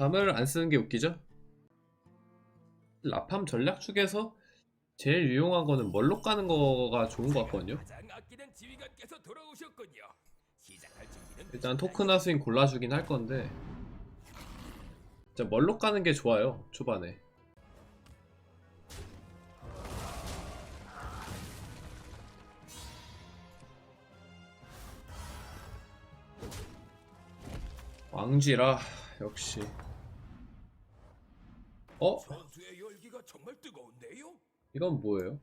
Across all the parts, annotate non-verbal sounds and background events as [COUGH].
라팜을 안 쓰는 게 웃기죠? 라팜 전략 중에서 제일 유용한 거는 멀록 가는 거가 좋은 것 같거든요. 일단 토큰 하수인 골라주긴 할 건데. 진짜 멀록 가는 게 좋아요 초반에? 왕쥐라 역시 어? 전투의 열기가 정말 뜨거운데요? 이건 뭐예요?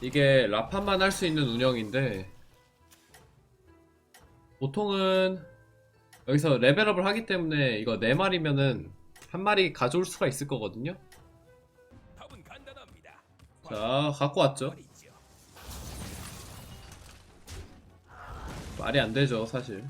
이게 라판만 할 수 있는 운영인데 보통은 여기서 레벨업을 하기 때문에 이거 4마리면은 한 마리 가져올 수가 있을 거거든요 답은 간단합니다. 자 갖고 왔죠 말이 안 되죠 사실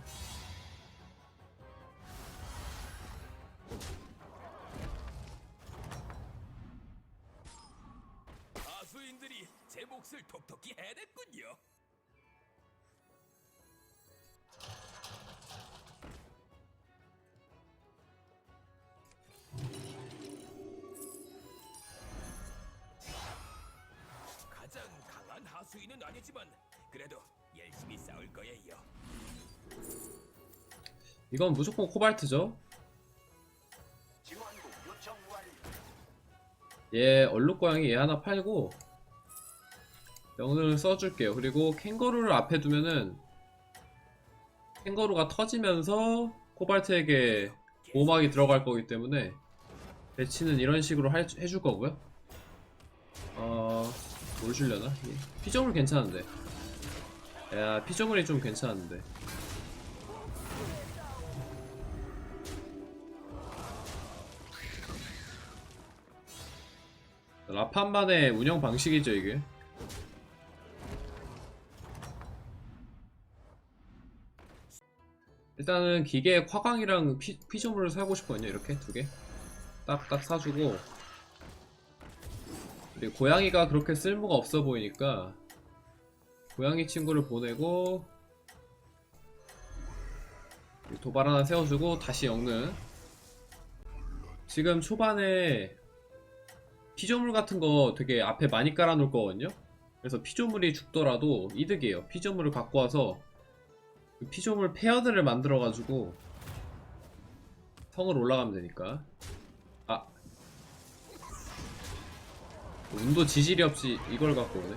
이건 무조건 코발트죠. 얘 얼룩고양이 얘 하나 팔고. 명령을 써줄게요. 그리고 캥거루를 앞에 두면은 캥거루가 터지면서 코발트에게 보호막이 들어갈 거기 때문에 배치는 이런 식으로 할- 해줄 거고요. 어... 뭘 주려나? 예, 피조물 괜찮은데. 야 피조물이 좀 괜찮은데 라판만의 운영 방식이죠 이게. 일단은 기계 화광이랑 피, 피조물을 사고 싶거든요 이렇게 두 개. 딱딱 사주고. 그리고 고양이가 그렇게 쓸모가 없어 보이니까 고양이 친구를 보내고 도발 하나 세워주고 다시 엮는. 지금 초반에 피조물 같은 거 되게 앞에 많이 깔아놓을 거거든요. 그래서 피조물이 죽더라도 이득이에요. 피조물을 갖고 와서 그 피조물 페어들을 만들어가지고 성을 올라가면 되니까. 아. 운도 지질이 없이 이걸 갖고 오네.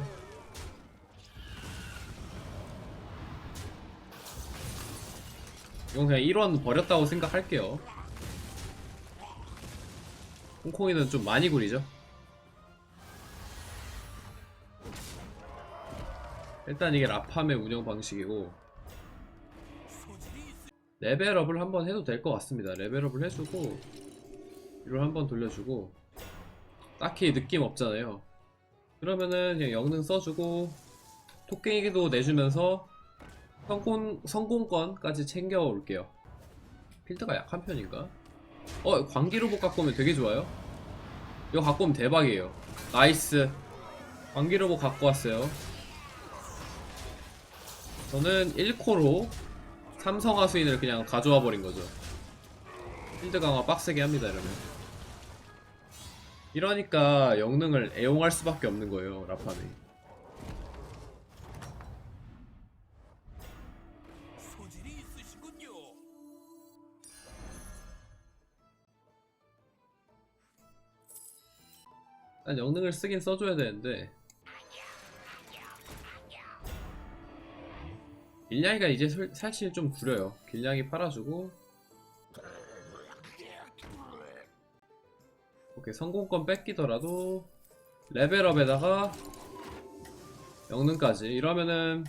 이건 그냥 1원 버렸다고 생각할게요. 홍콩이는 좀 많이 구리죠. 일단 이게 라팜의 운영 방식이고. 레벨업을 한번 해도 될 것 같습니다. 레벨업을 해주고 이걸 한번 돌려주고 딱히 느낌 없잖아요. 그러면은 그냥 영능 써주고 토끼기도 내주면서 성공, 성공권까지 챙겨올게요. 필드가 약한 편인가? 어 광기 로봇 갖고 오면 되게 좋아요. 이거 갖고 오면 대박이에요. 나이스. 광기 로봇 갖고 왔어요. 저는 1코로 삼성 하수인을 그냥 가져와 버린 거죠. 필드 강화 빡세게 합니다, 이러면. 이러니까 영능을 애용할 수밖에 없는 거예요, 라판이. 난 영능을 쓰긴 써줘야 되는데. 길냥이가 이제 솔- 사실 좀 구려요. 길냥이 팔아주고. 오케이, 성공권 뺏기더라도 레벨업에다가 영능까지 이러면은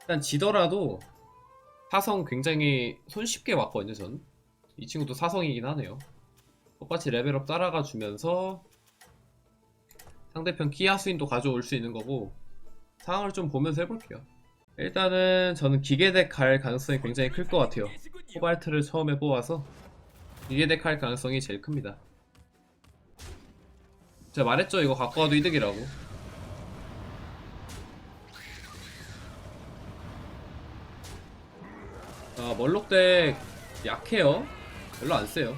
일단 지더라도 사성 굉장히 손쉽게 왔거든요 전. 이 친구도 사성이긴 하네요. 똑같이 레벨업 따라가 주면서 상대편 키아스인도 가져올 수 있는 거고 상황을 좀 보면서 해볼게요. 일단은 저는 기계덱 갈 가능성이 굉장히 클 것 같아요. 코발트를 처음에 뽑아서 기계덱 할 가능성이 제일 큽니다. 제가 말했죠 이거 갖고 와도 이득이라고. 아 멀록덱 약해요. 별로 안 세요.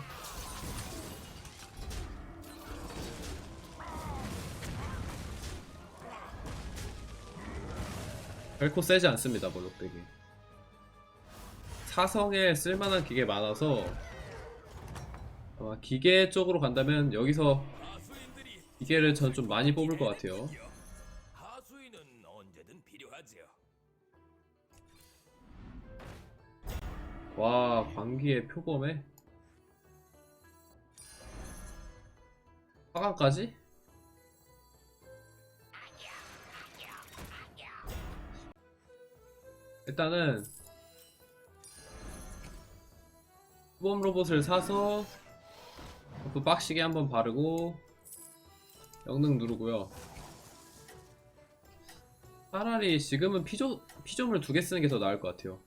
결코 세지 않습니다 멀록덱이 사성에 쓸만한 기계 많아서 아마 기계 쪽으로 간다면 여기서 기계를 전 좀 많이 뽑을 것 같아요. 와 광기의 표범에 화강까지? 일단은 표범 로봇을 사서 그 빡시게 한번 바르고 영능 누르고요 차라리 지금은 피조, 피조물 두 개 쓰는 게 더 나을 것 같아요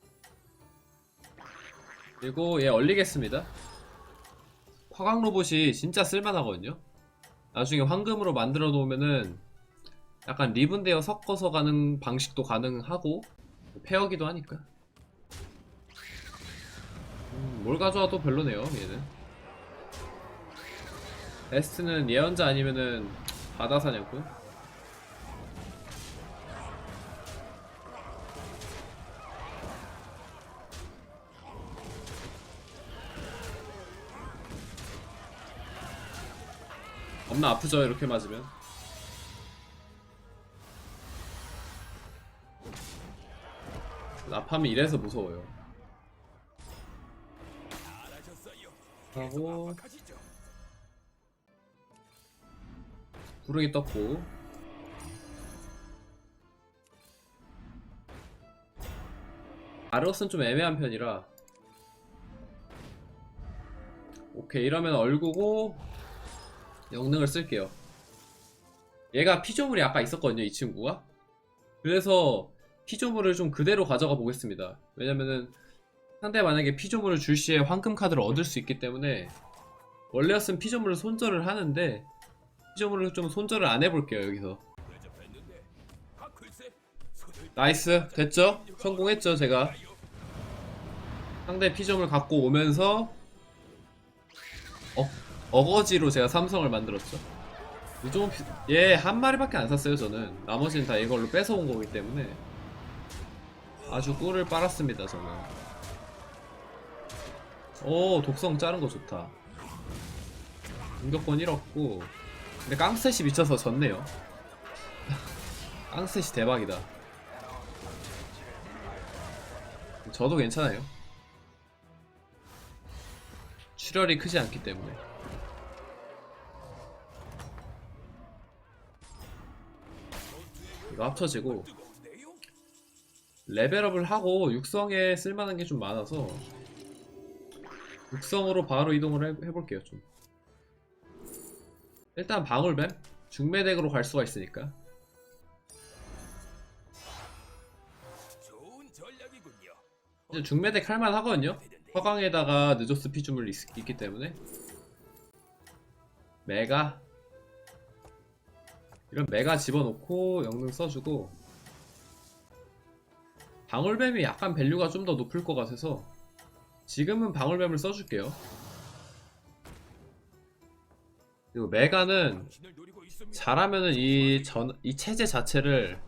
그리고 얘 얼리겠습니다. 화강 로봇이 진짜 쓸만하거든요. 나중에 황금으로 만들어 놓으면은 약간 리븐데어 섞어서 가는 방식도 가능하고 페어기도 하니까. 음, 뭘 가져와도 별로네요, 얘는. 베스트는 예언자 아니면은 바다 사냥꾼. 겁나 아프죠 이렇게 맞으면 나파면 이래서 무서워요. 하고. 구릉이 떴고 아르오스는 좀 애매한 편이라 오케이 이러면 얼구고 영능을 쓸게요 얘가 피조물이 아까 있었거든요 이 친구가 그래서 피조물을 좀 그대로 가져가 보겠습니다. 왜냐면은 상대 만약에 피조물을 줄 시에 황금 카드를 얻을 수 있기 때문에 원래였으면 피조물을 손절을 하는데 피조물을 좀 손절을 안 해볼게요 여기서. 나이스. 됐죠? 성공했죠 제가. 상대 피점을 갖고 오면서 어, 어거지로 제가 삼성을 만들었죠. 얘한 마리밖에 안 샀어요 저는. 나머지는 다 이걸로 뺏어온 거기 때문에 아주 꿀을 빨았습니다 저는 오 독성 자른 거 좋다 공격권 1얻고 근데 깡셋이 미쳐서 졌네요 [LAUGHS] 깡셋이 대박이다 저도 괜찮아요. 출혈이 크지 않기 때문에. 이거 합쳐지고? 레벨업을 하고 육성에 쓸만한 게 좀 많아서 육성으로 바로 이동을 해, 해볼게요 좀. 일단 방울뱀 중매덱으로 갈 수가 있으니까. 이제 중매덱 할만 하거든요. 화강에다가 느조스 피주물 있, 있기 때문에 메가 이런 메가 집어넣고 영능 써주고 방울뱀이 약간 밸류가 좀 더 높을 것 같아서 지금은 방울뱀을 써줄게요 그리고 메가는. 잘하면은 이 전, 이 체제 자체를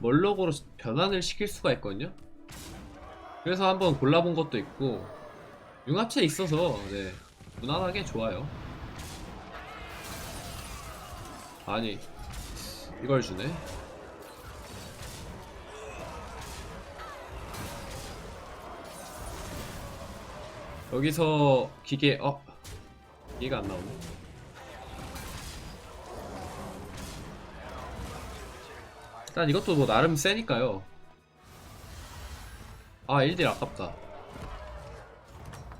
멀록으로 변환을 시킬 수가 있거든요. 그래서 한번 골라본 것도 있고 융합체 있어서 네 무난하게 좋아요. 아니 이걸 주네. 여기서 기계 어 기계가 안 나오네. 일단 이것도 뭐 나름 세니까요. 아 1딜 아깝다.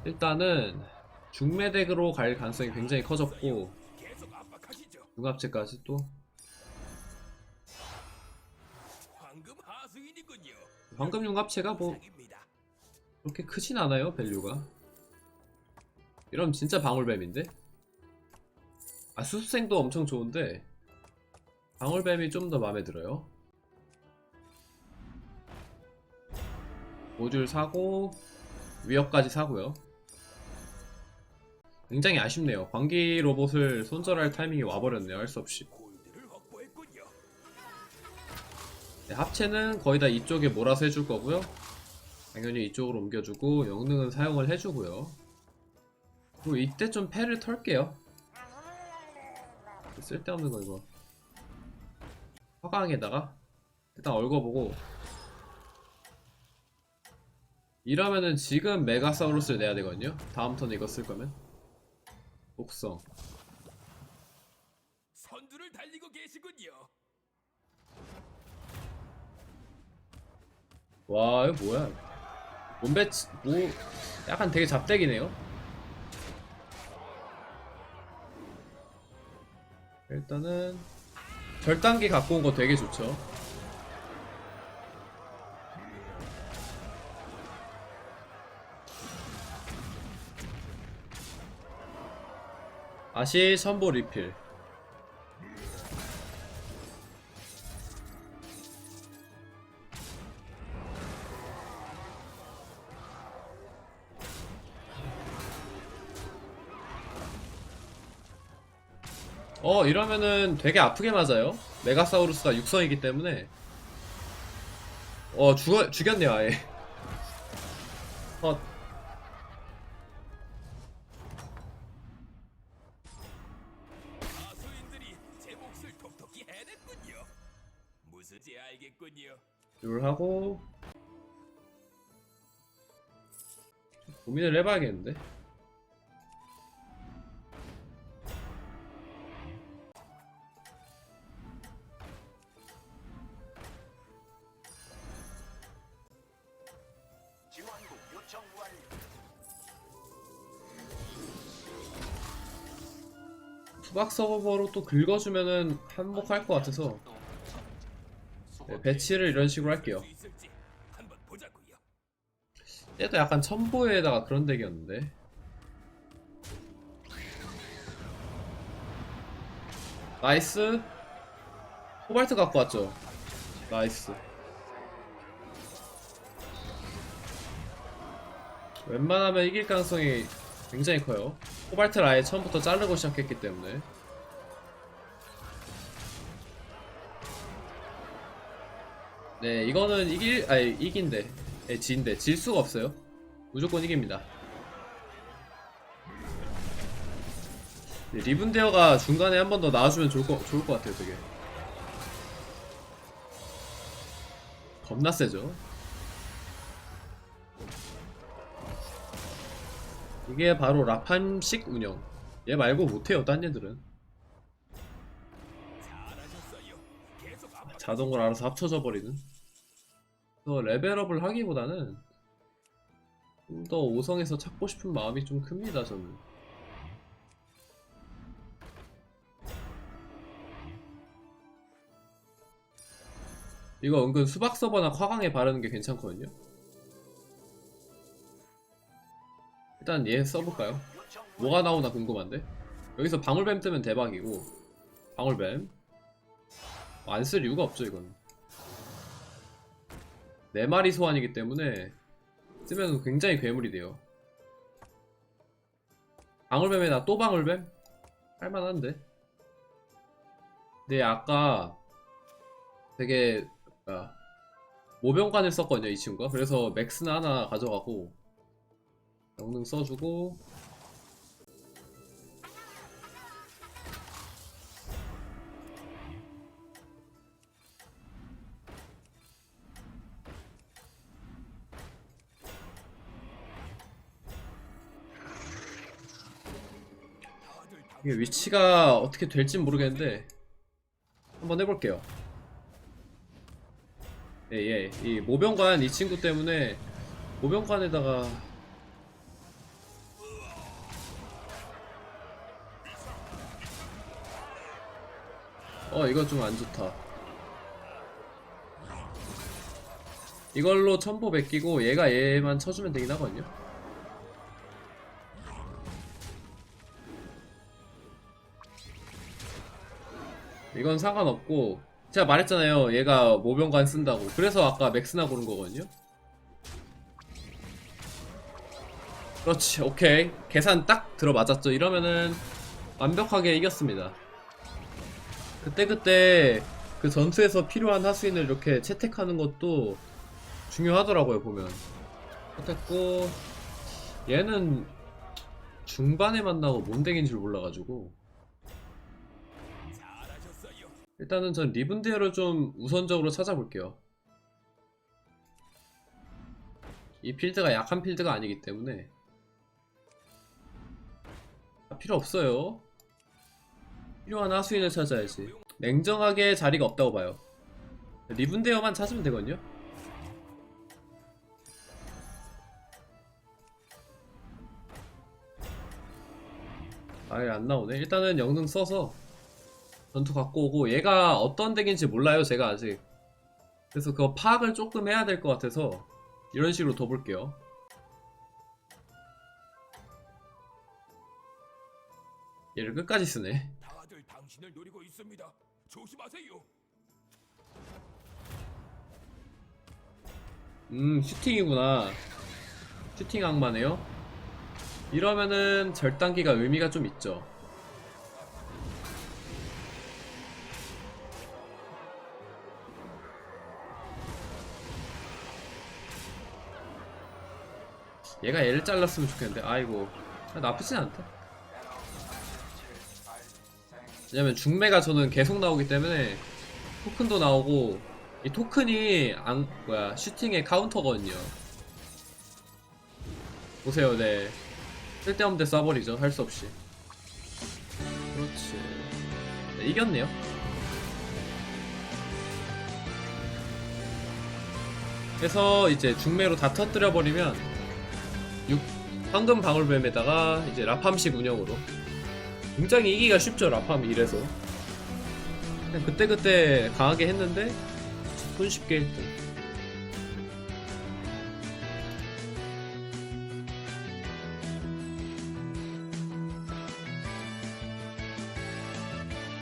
일단은 중매덱으로 갈 가능성이 굉장히 커졌고. 융합체까지 또 황금 융합체가 뭐. 그렇게 크진 않아요 밸류가. 이러면 진짜 방울뱀인데? 아 수습생도 엄청 좋은데 방울뱀이 좀 더 마음에 들어요. 모듈 사고 위협까지 사고요. 굉장히 아쉽네요. 광기 로봇을 손절할 타이밍이 와버렸네요. 할 수 없이. 네, 합체는 거의 다 이쪽에 몰아서 해줄 거고요. 당연히 이쪽으로 옮겨주고 영능은 사용을 해주고요. 그리고 이때 좀 패를 털게요. 쓸데없는 거 이거. 화강에다가 일단 얽어보고 이러면은 지금 메가사우루스를 내야 되거든요. 다음 턴에 이거 쓸 거면 독성. 선두를 달리고 계시군요. 와 이거 뭐야? 몸배 치 뭐 약간 되게 잡대기네요. 일단은 절단기 갖고 온 거 되게 좋죠. 다시 선보 리필. 이러면은 되게 아프게 맞아요. 메가사우루스가 육성이기 때문에. 어 죽어, 죽였네요 아예. [LAUGHS] 어. 를 하고 고민을 해봐야겠는데 투박 서버로 또 긁어주면은 한몫할 것 같아서 네, 배치를 이런 식으로 할게요. 얘도 약간 첨보에다가 그런 덱이었는데. 나이스. 코발트 갖고 왔죠? 나이스. 웬만하면 이길 가능성이 굉장히 커요 코발트를 아예 처음부터 자르고 시작했기 때문에. 네 이거는 이길 아니 이긴데. 예, 진데. 질 수가 없어요. 무조건 이깁니다. 네, 리븐데어가 중간에 한 번 더 나와주면 좋을 거, 좋을 것 같아요 되게. 겁나 세죠 이게 바로 라판식 운영. 얘 말고 못해요 딴앞 자동으로 알아서 합쳐져 버리는. 그래서 레벨업을 하기보다는 좀 더 5성에서 찾고 싶은 마음이 좀 큽니다 저는. 이거 은근 수박 서버나 화강에 바르는 게 괜찮거든요 일단 얘 써볼까요? 뭐가 나오나 궁금한데? 여기서 방울뱀 뜨면 대박이고 방울뱀. 안 쓸 이유가 없죠 이건. 네 마리 소환이기 때문에 쓰면 굉장히 괴물이 돼요. 방울뱀에다 또 방울뱀? 할만한데? 근데 아까 되게 뭐야, 모병관을 썼거든요 이 친구가. 그래서 맥스나 하나 가져가고 영능 써주고 이게 위치가 어떻게 될진 모르겠는데 한번 해볼게요. 예, 예. 이 모병관 이 친구 때문에 모병관에다가 어 이거 좀 안 좋다. 이걸로 첨보 베끼고 얘가 얘만 쳐주면 되긴 하거든요. 이건 상관없고 제가 말했잖아요. 얘가 모병관 쓴다고. 그래서 아까 맥스나 고른 거거든요. 그렇지 오케이. 계산 딱 들어맞았죠. 이러면은 완벽하게 이겼습니다 그때그때 그 전투에서 필요한 하수인을 이렇게 채택하는 것도 중요하더라고요 보면. 그랬고 얘는 중반에 만나고 뭔덱인 줄 몰라가지고. 일단은 전 리븐데어를 좀 우선적으로 찾아볼게요. 이 필드가 약한 필드가 아니기 때문에. 아, 필요 없어요 필요한 하수인을 찾아야지. 냉정하게 자리가 없다고 봐요. 리븐데어만 찾으면 되거든요. 아예 안 나오네. 일단은 영능 써서 전투 갖고 오고 얘가 어떤 덱인지 몰라요 제가 아직. 그래서 그거 파악을 조금 해야 될 것 같아서 이런 식으로 둬볼게요. 얘를 끝까지 쓰네 당신을 노리고 있습니다. 조심하세요. 음 슈팅이구나. 슈팅 악마네요? 이러면은 절단기가 의미가 좀 있죠. 얘가 얘를 잘랐으면 좋겠는데. 아이고. 나쁘진 않다 왜냐면 중매가 저는 계속 나오기 때문에 토큰도 나오고 이 토큰이 안 뭐야 슈팅의 카운터거든요. 보세요, 네 쓸데없는 데 쏴버리죠 할 수 없이. 그렇지. 네, 이겼네요. 그래서 이제 중매로 다 터뜨려 버리면 6 황금 방울뱀에다가 이제 라팜식 운영으로 굉장히 이기가 쉽죠 라팜 이래서. 그냥 그때그때 강하게 했는데 손쉽게 1등